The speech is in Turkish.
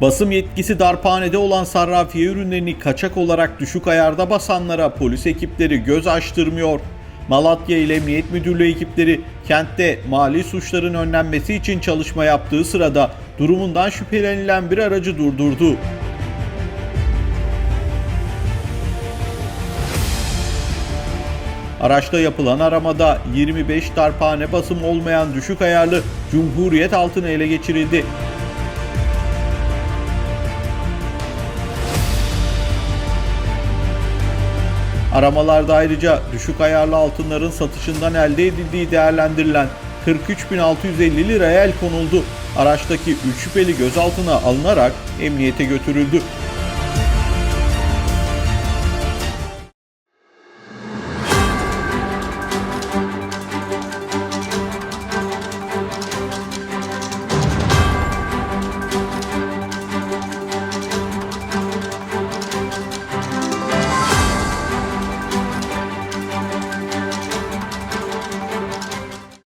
Basım yetkisi darphanede olan sarrafiye ürünlerini kaçak olarak düşük ayarda basanlara polis ekipleri göz açtırmıyor. Malatya İl Emniyet Müdürlüğü ekipleri kentte mali suçların önlenmesi için çalışma yaptığı sırada durumundan şüphelenilen bir aracı durdurdu. Araçta yapılan aramada 25 darphane basım olmayan düşük ayarlı Cumhuriyet altını ele geçirildi. Aramalarda ayrıca düşük ayarlı altınların satışından elde edildiği değerlendirilen 43.650 liraya el konuldu. Araçtaki 3 şüpheli gözaltına alınarak emniyete götürüldü.